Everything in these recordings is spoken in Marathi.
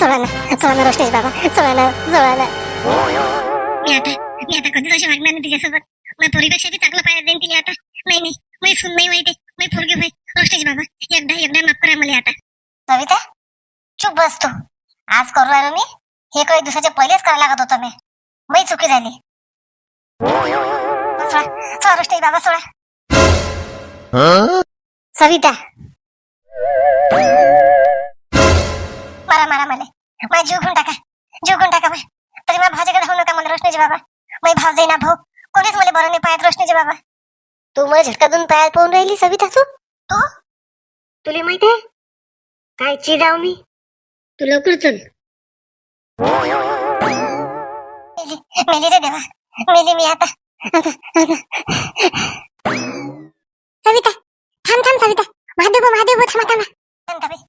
सोळा ना सोळा ना रोशनीश बाबा सोळा ना सोळा ना मी आता मी आता कधीच अशी वागणार नाही तिच्यासोबत माझ्या पोरीपेक्षा बी चांगलं पाहिजे देईन तिला आता. नाही नाही मी सुन नाही माहिती मी पोरगी होय. रोशनीश बाबा एकदा एकदा माफ करा मला आता. कविता चुप बस तू. आज करू राहिलो मी. हे काही दिवसाच्या पहिलेच करायला लागत होतं मी. मी चुकी झाली. सोळा सोळा रोशनीश बाबा सोळा सविता. मारा मारा मला. माझा जीव घेऊन टाका जीव घेऊन टाका बाय तरी माझ्या भावाच्याकडे धावू नका मला रोशनीचे बाबा. माझी भाव जाईना भाऊ. कोणीच मला बरं नाही पाहत रोशनीचे बाबा. तू मला झटका देऊन पायात पाहून राहिली सविता तू? तू? तुला माहीत आहे? काय चिडाव मी? तू लवकर चल. मेली मेली रे देवा. मेली मी आता. सविता थांब थांब सविता. महादेव महादेव थांबा थांबा. शांताबाई.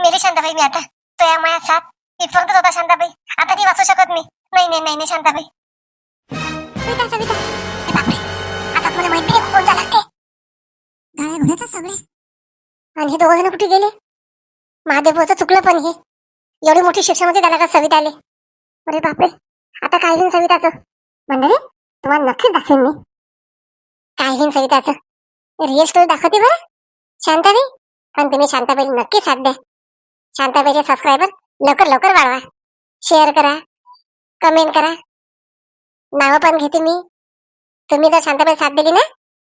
मेली शांताबाई मी आता. तो या माझ्या साथ. इथपर्यंत होता शांताबाई. आता ती वाचू शकत नाही. नाही नाही नाही नाही शांताबाई. ए बापरे. आता मला माहिती आहे कोण झाला ते. गाड्या घोड्याचं सगळे आणि हे दोघं जण कुठे गेले? महादेवचं चुकलं पण हे. एवढी मोठी शिक्षामध्ये त्याला का सविता आले? अरे बापरे. आता काय घेईन सविताचं? मंडळी तुम्हाला नक्कीच दाखवेन मी. काय घेईन सविताचं? रिअल स्टोरी दाखवते बरं? शांताबाई? पण तुम्ही शांताबाई नक्की साथ द्या. शांताबाईचे सबस्क्रायबर लवकर लवकर वाढवा. शेअर करा. कमेंट करा. नावं पण घेते मी. तुम्ही जर शांताबाई साथ दिली ना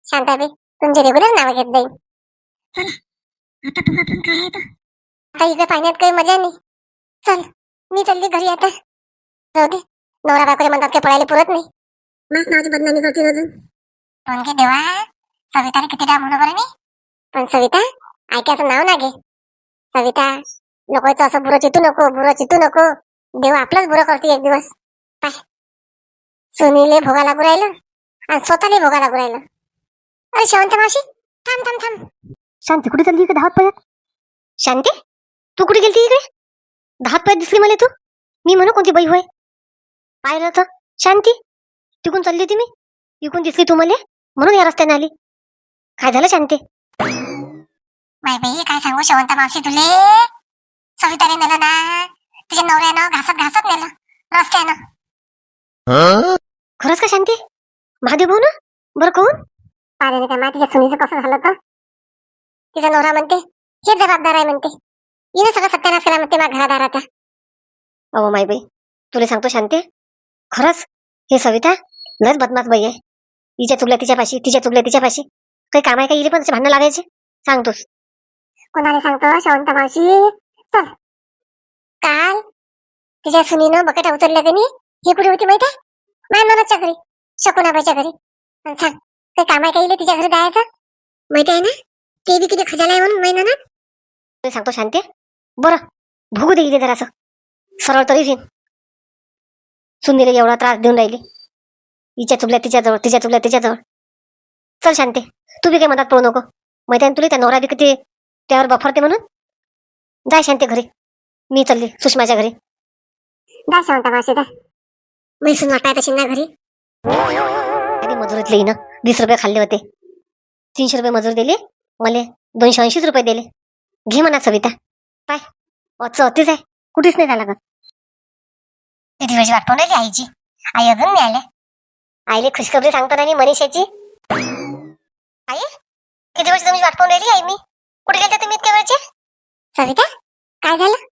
शांताबाई तुमचे रेग्युलर नावं घेत जाईल चला आता पण काय आहे आता इकडे पाण्यात काही मजा नाही. चल मी चालली घरी आता. जाऊ दे. नवरा बायकोच्या म्हणतात काही पळायला पुरत नाही. मस्त नावाची बदनामी करते अजून. पण की देवा. सविताने किती डाव म्हणू बरं नाही. पण सविता ऐकायचं नाव ना घे. सविता लोकांचं असं बुरं चितू नको बुरं चितू नको. देव आपलंच बुरं करते एक दिवस. पाय. सुनीले भोगा लागू राहिलं. आणि स्वतःला भोगा लागू राहिलं. अरे शेवंत मावशी. थांब थांब थांब. शांती कुठे चालली इकडे? धावत पळत शांती? तू कुठे गेलती इकडे? धावत पळत दिसली मला तू? मी म्हणू कोणती बाई होय? पाहिलं तर शांती तिकून चालली होती मी. इकून दिसली तू मला. म्हणून या रस्त्याने आली. काय झालं शांती? माय बाई काय सांगू? शेवंत मावशी तुले सविताने नेलं ना. तिच्या नवऱ्यानं घासत घासत नेलं. रस्त्यानं खरंच का शांती? महादेव भाऊ ना? बरं कोण? पाहिलं का मा तिच्या सुनीचं कसं झालं तर तिचा नवरा म्हणते हे जबाबदार आहे म्हणते. हिनं सगळं सत्यानाश केला म्हणते माझ्या घरादाराचा. अहो माय बाई तुला सांगतो शांती. खरंच हे सविता लस बदमाश बाई आहे. हिच्या चुकल्या तिच्यापाशी तिच्या चुकल्या तिच्यापाशी काही काम आहे का? इले पण भांडणं लागायचे? सांगतोस. कोणाला सांगतो? शांत मावशी. चल. काल तिच्या सुनीनं बकेटा की त्यांनी हे कुठे होती माहिती आहे? मनोजच्या घरी शकुनाबाईच्या घरी. आणि सांग काही काम आहे काही तिच्या घरी जायचं? माहिती आहे ना? ते बी किती खजाला आहे म्हणून महिना ना सांगतो शांती. बरं भोगू दे इले जरासं. सरळ तरी येईन. सुनीला एवढा त्रास देऊन राहिली. हिच्या चुकल्या तिच्याजवळ तिच्या चुकल्या तिच्याजवळ चल शांती तू बी काही मदत पडू नको. माहिती आहे ना तुला त्या नवरा बी किती त्यावर बफरते म्हणून? जाय शांती घरी. मी चालली सुषमाच्या घरी. जा शांता मावशी जा. मी सुन वाटाय तशी ना घरी. अरे मजुरीतले हिनं? वीस रुपये खाल्ले होते. तीनशे रुपये मजूर दिले. मला दोनशे ऐंशीच रुपये दिले. घे म्हणा सविता. पाय. अच अतिच आहे. कुठेच नाही झाला किती वेळची वाट पाहून आईची. आई अजून नाही आल्या. आईले खुशखबरी सांगतो ना मी मनीषाची. आई किती वेळची तुम्ही वाट पाहून राहिली आई मी? कुठे गेलते तुम्ही इतक्या वेळचे? सविता काय झालं?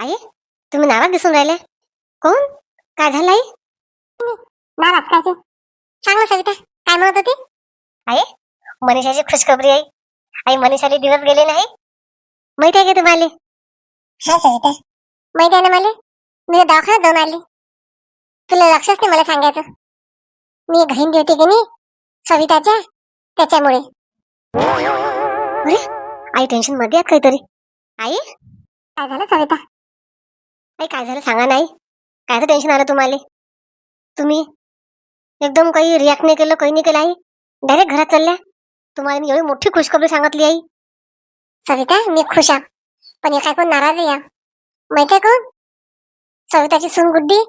आई तुम्ही नाराज दिसून राहिले. कोण? काय झालं आई? नाराज काय सांग ना सविता काय म्हणत होती? आई मनीषाची खुशखबरी आई आई मनीषाले दिवस गेले नाही. माहिती आहे का तुम्हाला? हा सविता माहिती आहे ना मला? मी दवाखान्यात जाऊन आली. तुला लक्षच नाही मला सांगायचं. मी घरी होती की नाही? सविताच्या त्याच्यामुळे. आई टेन्शनमध्ये आहेत काहीतरी. आई? काय झालं सविता? आई काय झालं सांगा नाही कायचं टेन्शन आलं तुम्हाला. तुम्ही? एकदम काही रिॲक्ट नाही केलं काही नाही केलं आई. डायरेक्ट घरात चालल्या. तुम्हाला मी एवढी मोठी खुशखबरी सांगितली आई. सविता मी खुश आहे. पण हे काय कोण नाराज आहे माहितीये कोण? सविताची सून गुड्डी.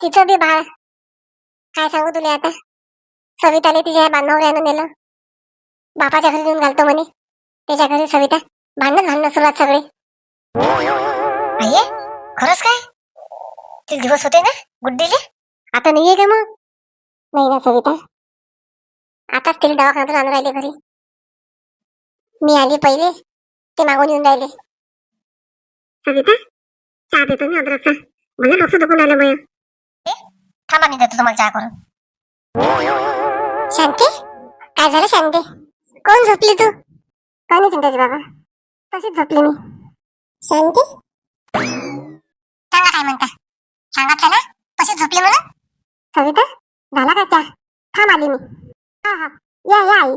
तिचं बी बाळ. काय सांगू तुला आता? सविताने तिच्या बांधवऱ्यानं नेलं. बापाच्या घरी देऊन घालतो म्हणे. त्याच्या घरी सविता. भांडण भांडणं सुरुवात सगळे? आई ते दिवस होते ना गुड्डीले? आता नाहीये का मग? नाही ना सविता. आताच तिला दवाखान्यातून आणून राहिले घरी. मी आली पहिले ते मागून येऊन राहिले. सविता चहा देतो मी अद्रकचा. मला डोकं दुखून आलं मग थांबा मी देतो तुम्हाला चहा करून. शांती? काय झालं शांती? कोण झोपली तू? काय नाही चिंताची बाबा? तशीच झोपली मी. शांती सांगा काय म्हणता? सांगितलं ना? तशीच झोपली म्हणून? सविता झाला का चहा? थांब आली मी. हा हा. या या आई.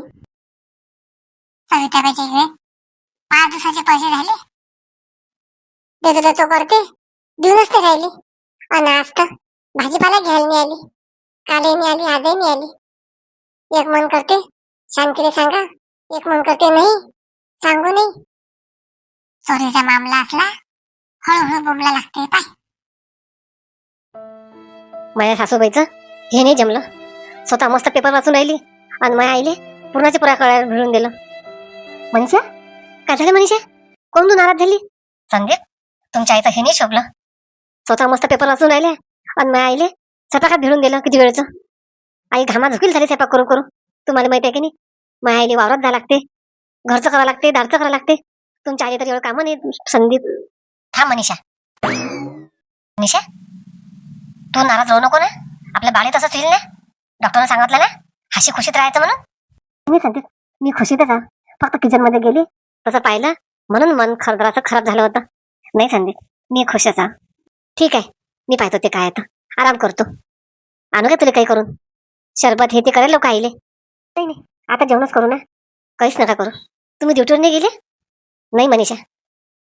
सविता इकडे पाच दिवसाचे पैसे झाले. देतो देतो करते. देऊनच ते राहिली. आणि आज तर भाजीपाला घ्यायला नाही आली. कालही नाही आली आजही आली. एक मन करते. शांतीला सांगा. एक मन करते नाही सांगू नाही. चोरीचा मामला असला हळूहळू बोंबला लागते पाय माझ्या सासूबाईचं हे नाही जमलं स्वतः मस्त पेपर वाचून राहिली आणि माझ्या आईले पूर्णाच्या पुरा कळायला भिडून दिलं मनीषा काय झालं मनीषा कोण तू नाराज झाली संदीप तुमच्या आईचं हे नाही शोभलं स्वतः मस्त पेपर वाचून राहिले आणि माझ्या आईले स्वतः भिडून दिलं किती वेळचं आई घामा झुकील झाली स्वयंपाक करू करू तुम्हाला माहिती आहे की नाही माझ्या आईने वावरात जा लागते घरचं करावं लागते दारचं करावं लागते तुमच्या आधी तर एवढं कामं नाही संदीप थांब मनीषा. मनीषा तू नाराज जाऊ नको ना. आपल्या बाळे तसंच होईल ना. डॉक्टरने सांगितलं ना हशी खुशीत राहायचं म्हणून. मी संदीप मी खुशीतच आहे. फक्त किचनमध्ये गेली तसं पाहिलं म्हणून मन खरदराचं खराब झालं होतं. नाही संदीप मी खुशच आहे. ठीक आहे मी पाहतो ते काय आता आराम करतो. आणू का तुला काही करून? शरबत हे ते करेल लोक आईले. नाही नाही आता जेवणच करू ना. काहीच नका करू. तुम्ही ड्युटीवर नाही गेले? नाही मनीषा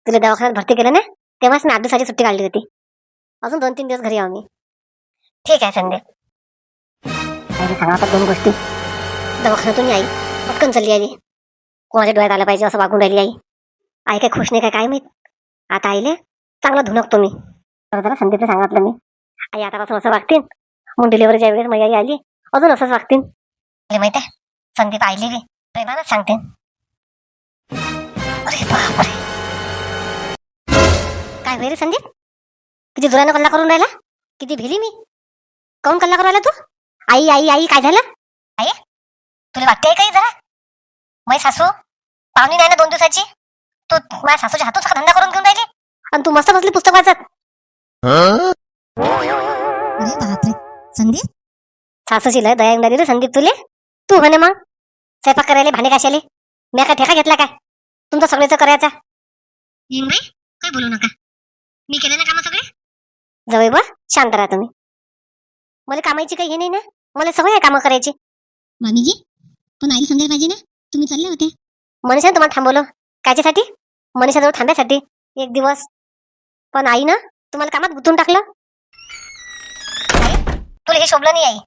तुला दवाखान्यात भरती केलं ना तेव्हाच मी आठ दिवसाची सुट्टी काढली होती. अजून दोन तीन दिवस घरी आहो मी. ठीक आहे संध्या. सांगा आता दोन गोष्टी. दवाखान्यातून आई. पटकन चालली आली कोणाच्या डोळ्यात आलं पाहिजे असं वागून राहिली आई. आई काय खुश नाही काय काय माहीत? आता आईले चांगलं धुनकतो मी. तर जरा संदीपला सांगितलं मी. आई आतापासून असं वागतील मग डिलिव्हरीच्या वेळेस माझी आई आली अजून असंच वागतील तुला माहिती आहे संदीप आईली बी प्रेमानच सांगते काय होईल संदीप? किती जोरानं कल्ला करून राहिला? किती भिली मी? काऊन कल्ला करून राहिला तू? आई आई आई काय झालं? आई तुला वाटतंय काही जरा? मै सासू पाहुणी नाही ना दोन दिवसाची? तू माझ्या सासूच्या हातून धंदा करून घेऊन राहिली? आणि तू मस्त बसली पुस्तक वाचत? अरे बापरे. संदीप? सासूची लय दया येऊन रे संदीप तुले. तू म्हणे मग स्वयंपाक करायला भांडे कशाले मी काय ठेका घेतला काय? तुमचं सगळ्याचं करायचा? बाई काय बोलू नका. मी केले ना काम सगळे? जवळ बा शांत राहा तुम्ही. मला कामाची काही हे नाही ना मला सवय आहे कामं करायची. मामीजी पण आईला सांगायला पाहिजे ना तुम्ही चालले होते मनीषाने तुम्हाला थांबवलं कायच्यासाठी? मनीषाजवळ थांब्यासाठी एक दिवस. पण आई ना तुम्हाला कामात गुंतून टाकलं. आई, तुला हे शोभलं नाही आई.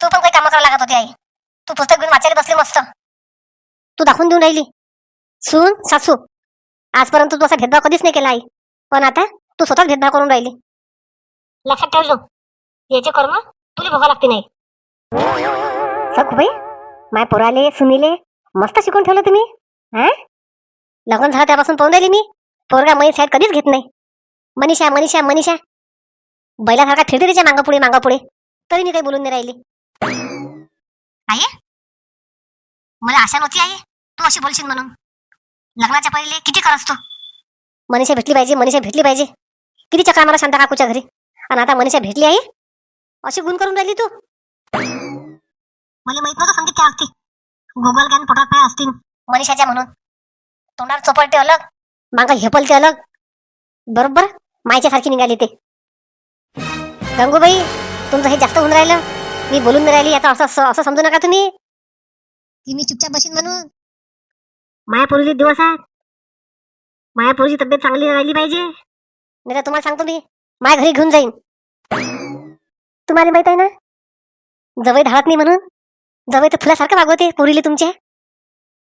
तू पण काही कामं करावं लागत होती आई. तू पुस्तक घेऊन वाचायला बसली मस्त. तू दाखवून देऊन राहिली. सून सासू आजपर्यंत तू असा भेदभाव कधीच नाही केला आई. पण आता तू स्वतःच भेदभाव करून राहिली. लक्षात ठेवलो याचे कर्म तुला भोगा लागते नाही. सखूबाई माय पोराले सुनीले मस्त शिकून ठेवलं तुम्ही हा? लग्न झालं त्यापासून पाहून राहिली मी. पोरगा मनी साहेब कधीच घेत नाही. मनीषा मनीषा मनीषा. बैलासारखा फिरते तिच्या मागं पुढे मागं पुढे तरी मी काही बोलून नाही राहिली. आई मला आशा नव्हती आई तू अशी बोलशील म्हणून. लग्नाच्या पहिले किती करस तू? मनीषा भेटली पाहिजे मनीषा भेटली पाहिजे. किती चक्रा मारा शांता काकूच्या घरी? आणि आता मनीषा भेटली आई अशी गुण करून राहिली तू? मला माहीत नव्हतं संगीत त्या वक्ती गुगल ज्ञान पोटात पाय असतील मनीषाच्या म्हणून. तोंडावर चोपडते अलग मागं हेपलते अलग. बरोबर? मायच्या सारखी निघाली ते. गंगूबाई तुमचं हे जास्त होऊन राहिलं. मी बोलून नाही राहिली याचा असं असं समजू नका तुम्ही. की मी चुपचाप बसीन म्हणून? मायापुरीचे दिवस आहेत. मायापुरीची तब्येत चांगली राहिली पाहिजे. नाही तर तुम्हाला सांगतो मी माझ्या घरी घेऊन जाईन. तुम्हाला माहीत आहे ना? जवळ धावत नाही म्हणून जवळ तर फुलासारखं वागवते पुरीले तुमचे.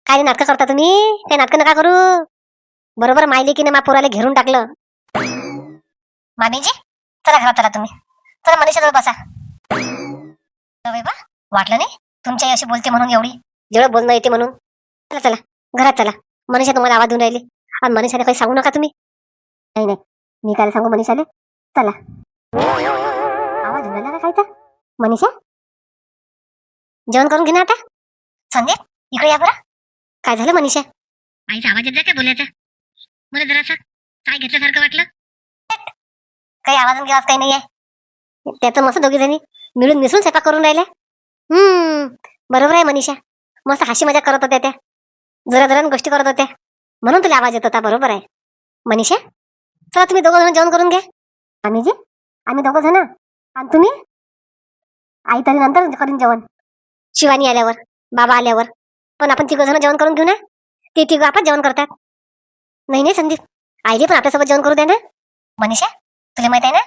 काय नाटकं करता तुम्ही? काय नाटकं नका करू. बरोबर मायले की मा पोराला घेरून टाकलं. मामीजी चला घरात चला तुम्ही. चला मनीषा बसा. जवळ बा वाटलं नाही? तुमच्या अशी बोलते म्हणून एवढी. जेवढं बोलणं येते म्हणून. चला चला. घरात चला. मनीषा तुम्हाला आवाज देऊन राहिली. आणि मनीषाने काही सांगू नका तुम्ही? नाही नाही. मी काय सांगू मनीषाले? चला. आवाज झाला का खायचा मनीषा? जेवण करून घे ना आता. संदीप इकडे या बरं. काय झालं मनीषा? आईचा आवाज येत काय बोलायचा? मला जरासा काय घेतल्यासारखं वाटलं. काही आवाज गिवाज काही नाही आहे त्याचं मस्त दोघी जणी मिळून मिसळून स्वयंपाक करून राहिल्या. हम्म बरोबर आहे मनीषा. मस्त हाशी मजा करत होत्या त्या. जरा जरा गोष्टी करत होत्या. म्हणून तुला आवाज येत होता बरोबर आहे. मनीषा चला तुम्ही दोघं जण जेवण करून घ्या. आम्ही जी आम्ही दोघं जण. आणि तुम्ही? आई तरी नंतर करून जेवण. शिवानी आल्यावर बाबा आल्यावर. पण आपण तिघं जण जेवण करून घेऊ ना? ते तिघं आपण जेवण करतात. नाही नाही संदीप. आईले पण आपल्यासोबत जेवण करू द्या ना. मनीषा तुला माहीत आहे ना?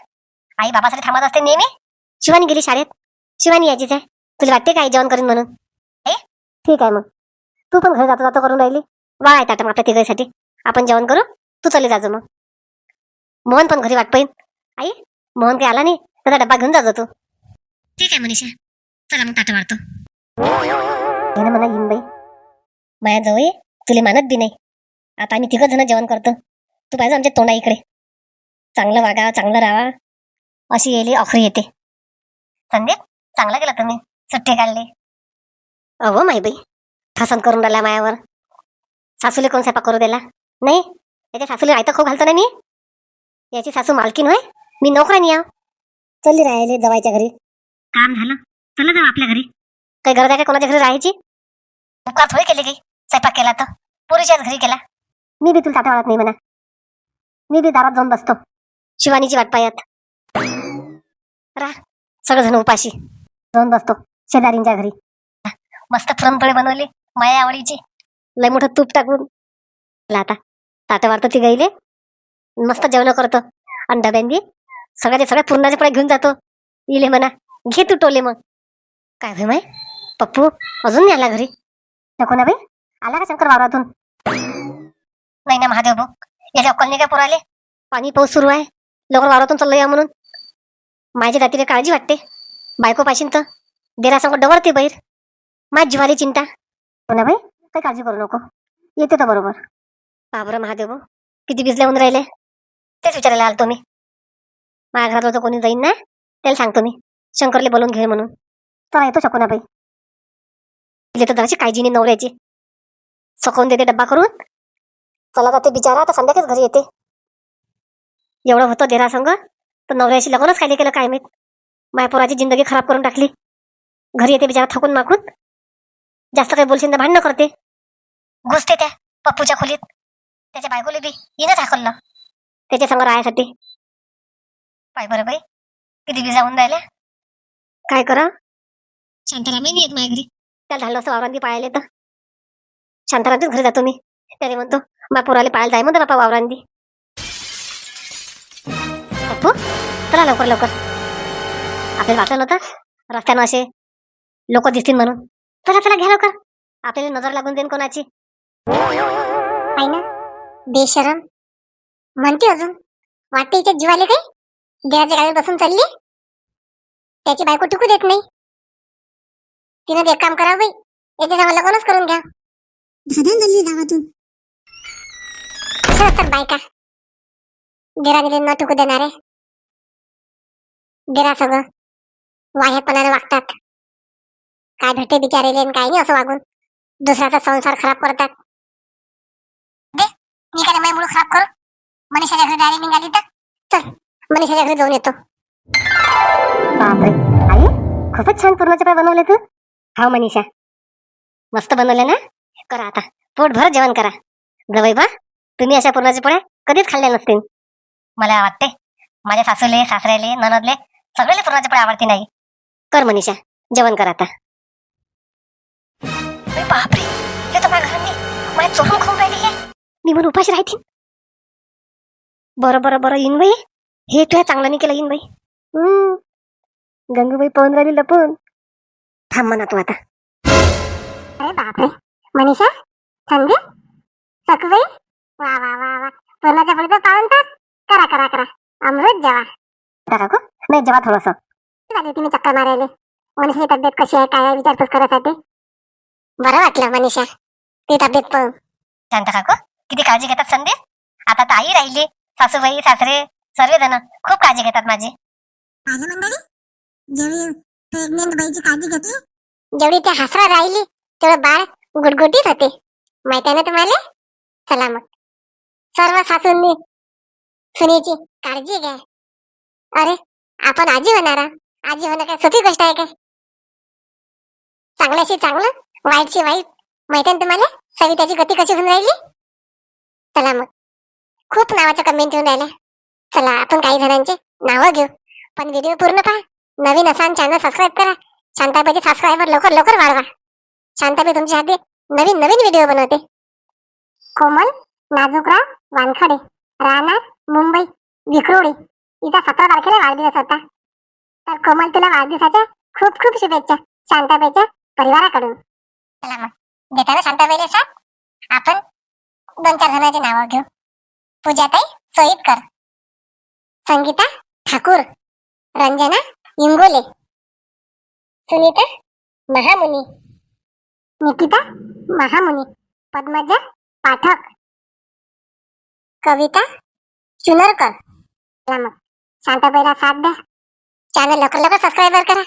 आई बाबासाठी थांबत असते नेहमी. शिवानी गेली शाळेत. शिवानी यायचीच आहे. तुला वाटते का आई जेवण करीन म्हणून? हे ठीक आहे मग. तू पण घरी जातो जातो करून राहिली. वा आहे ताटम आपल्या तिघांसाठी. आपण जेवण करू? तू चले जाजो मग. मोहन पण घरी वाट पाहिन. आई मोहन काही आला नाही? त्याचा डब्बा घेऊन जाजो तू. ठीक आहे मनीषा. चला मग ताटं वाढतो. हे ना म्हणा येईन बाई. माया जवळ तुला मानत बी नाही. आता आम्ही तिघं जण जेवण करतो. तू पाहिजे आमच्या तोंडा इकडे. चांगलं वागा चांगलं राहा अशी येली ऑफरी येते. संदीप चांगलं केलं तुम्ही. सुट्टी काढली. अहो माई बाई. ठसन करून राहिला मायावर. सासूले कोण स्वयंपाक करू दिला नाही? याच्या सासूले आयतं खाऊ घालतो ना मी? याची सासू मालकीन होय? मी नोकरानी या चल्ली राहिले जवायच्या घरी. काम झालं. चला जाऊ आपल्या घरी. काही गरज आहे का कोणाच्या घरी राहायची? उपकार थोडी केली काही स्वयंपाक केला तर. पोरीच्याच घरी केला मी बी तुला ताटा वाळत नाही म्हणा. मी बी दारात जाऊन बसतो. शिवानीची वाट पायात रा सगळेजण उपाशी. जाऊन बसतो. शेजारींच्या घरी. मस्त पुरणपोळी बनवली. माया आवडीची. लय मोठं तूप टाकून. ला आता. ताटा वाढतो ती गाईले. मस्त जेवण करतो. आणि डब्यांनी सगळ्याचे सगळ्या पुरणाचे पोळ्या घेऊन जातो. इले म्हणा घे तू टोले मग. काय भाई माय? पप्पू अजून नाही आला घरी? नको ना बाई. आला का शंकर वावरातून? नाही ना महादेव भाऊ. याच्या अक्कल काय पुराले पाणी पाऊस सुरू आहे. लवकर वावरातून चाललो या म्हणून. माझ्या जातीला काळजी वाटते. बायको पाशीन तर. देरासंग डवरते बैर. माझ जिवाली चिंता. हो ना बाई. काही काळजी करू नको. येते तर बरोबर. बाबर महादेव किती भिजले होऊन राहिले? तेच विचारायला आलतो मी. माझ्या घरात कोणी जाईन ना? त्याला सांगतो मी. शंकरले बोलून घे म्हणून. तर येतो शकू ना बाई. तिला तर जराशी काळजी नाही नवऱ्याची. सकवून देते डब्बा करून. चला जाते बिचारा तर संध्याकाळीच घरी येते. एवढं होतं देरा संग. तर नवऱ्याशी लग्नच काय केलं काय माहीत? माया पोराची जिंदगी खराब करून टाकली. घरी येते बिचारा थकून माकून. जास्त काही बोलशील तर भांडणं करते. घुसते त्या पप्पूच्या खोलीत. त्याच्या बायकोले बी येणंच हाकललं. त्याच्या संग राहायसाठी. पाय बरं बाई. किती बी जाऊन राहिल्या. काय करा? शांतारामही नाही येत माझ्या घरी. त्याला झालं असं वावरांनी पाळले तर शांतारामच्याच घरी जातो मी. त्याने म्हणतो मा पोराले पाळायला जाय म्हणतो बापा वावरांनी. पप्पू चला लवकर लवकर. आपल्याला वाटलं नव्हतं. रस्त्यानं असे लोक दिसतील म्हणून. चला चला घ्या लवकर. आपल्याला नजर लागून देईन कोणाची. ना बेशरम. म्हणते अजून. वाटते हिच्या जीवाले काही देवाच्या गाडीत बसून चालली त्याची बायको टिकू देत नाही. तिनं ते एक काम करावं बाई. याच्या लग्नच करून घ्या. झाली गावातून. असतात बायका. देराने न टुकू देणारे. देरा सगळं वाह्यपणाने वागतात. काय भेटते बिचारेले आणि काय नाही असं वागून. दुसऱ्याचा संसार खराब करतात. दे मी काय खराब करू. मनीषाच्या घरी जायला निघाली तर? चल मनीषाच्या घरी जाऊन येतो. बापरे. आई खूपच छान पूर्णाचे पाय बनवले तू. हा मनीषा. मस्त बनवले ना? करा आता. पोट भर जेवण करा. गवई बा तुम्ही अशा पूर्णाचे पोळ्या कधीच खाल्ल्या नसतील. मला वाटते माझ्या सासूले सासऱ्याले ननदले सगळ्याले पूर्णाचे पोळ्या आवडते नाही. कर मनीषा. जेवण कर आता. माझ्या चोरून खाऊन राहिली हे. मी म्हणून उपाशी राहतील. बरं बरं बरं येईन बाई हे तुझ्या चांगला नाही केलं येईन बाई हम्म. गंगूबाई पाहून राहिली लपून. थांब म्हणा तू आता. अरे बापरे. मनीषा संधी सकुबाई वा वा वा वा. पुरणाच्या फळीचं पाहून तर करा करा करा. अमृत जेवा. काकू? नाही जेवा थोडस. झाली तुम्ही चक्कर मारायले? मनीषाची तब्येत कशी आहे काय आहे विचारपूस करायसाठी? बरं वाटलं मनीषा. ती तब्येत पाहून शांत काकू किती काळजी घेतात संदीप? आता तर आई राहिली सासूबाई सासरे सर्वजण खूप काळजी घेतात माझी. पाहिलं मंडळी? जेवढी प्रेग्नेंट बाईची काळजी घेतली. जेवढी ते हसरा राहिली तेवढं बाळ गुटगुटीत होते. माहिती आहे ना तुम्हाला? चला मग. सर्व सासूंनी सुनेची काळजी घ्या. अरे आपण आजी होणारा आजी होणं काय सोपी गोष्ट आहे काय? चांगल्याशी चांगलं वाईटशी वाईट. माहिती आहे ना तुम्हाला? सविताची गती कशी होऊन राहिली? चला मग. खूप नावाच्या कमेंट येऊन राहिल्या. चला आपण काही जणांचे नावं घेऊ. पण व्हिडिओ पूर्ण पहा. नवीन असाल चॅनल सबस्क्राईब करा. शांताबाईचे सबस्क्राईबर लवकर लवकर वाढवा. शांताबाई तुमच्या हाती नवीन नवीन व्हिडिओ बनवते. कोमल नाजुकराव वानखडे राहणार मुंबई विक्रोळी. इथं सतरा तारखेला वाढदिवस होता. तर कोमल तुला वाढदिवसाच्या खूप खूप शुभेच्छा शांताबाईच्या परिवाराकडून. चला मग. देताना शांताबाईला साथ आपण दोन चार जणांची नावं घेऊ. पूजाताई सोईतकर. संगीता ठाकूर. रंजना इंगोले. सुनीता महामुनी. निकिता महामुनी. पद्मजा पाठक. कविता चुनरकर. चला मग शांताबाईला साथ द्या. चॅनल लवकर लवकर सबस्क्राईबर करा.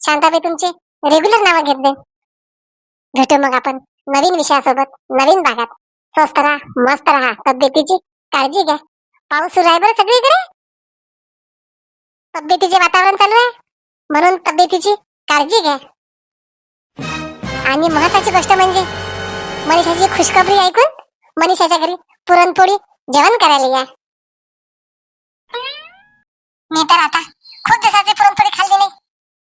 शांताबाई तुमचे रेग्युलर नावं घेत दे भेटू मग आपण नवीन विषयासोबत नवीन भागात. स्वस्त राहा मस्त राहा. तब्येतीची काळजी घ्या. पाऊस सुरू आहे बरं सगळीकडे? तब्येतीचे वातावरण चालू आहे? म्हणून तब्येतीची काळजी घ्या. आणि महत्वाची गोष्ट म्हणजे मनीषाची खुशखबरी ऐकून मनीषाच्या घरी पुरणपोळी जेवण करायला या. मी तर आता खूप दिवसाची पुरणपोळी खाल्ली नाही.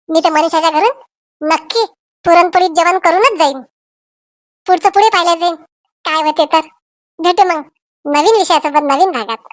मी तर मनीषाच्या घरून नक्की पुरणपोळीत जेवण करूनच जाईन. पुढचं पुढे पाहिलं जाईन. काय होते तर. भेटू मग. नवीन विषयासोबत नवीन भागात.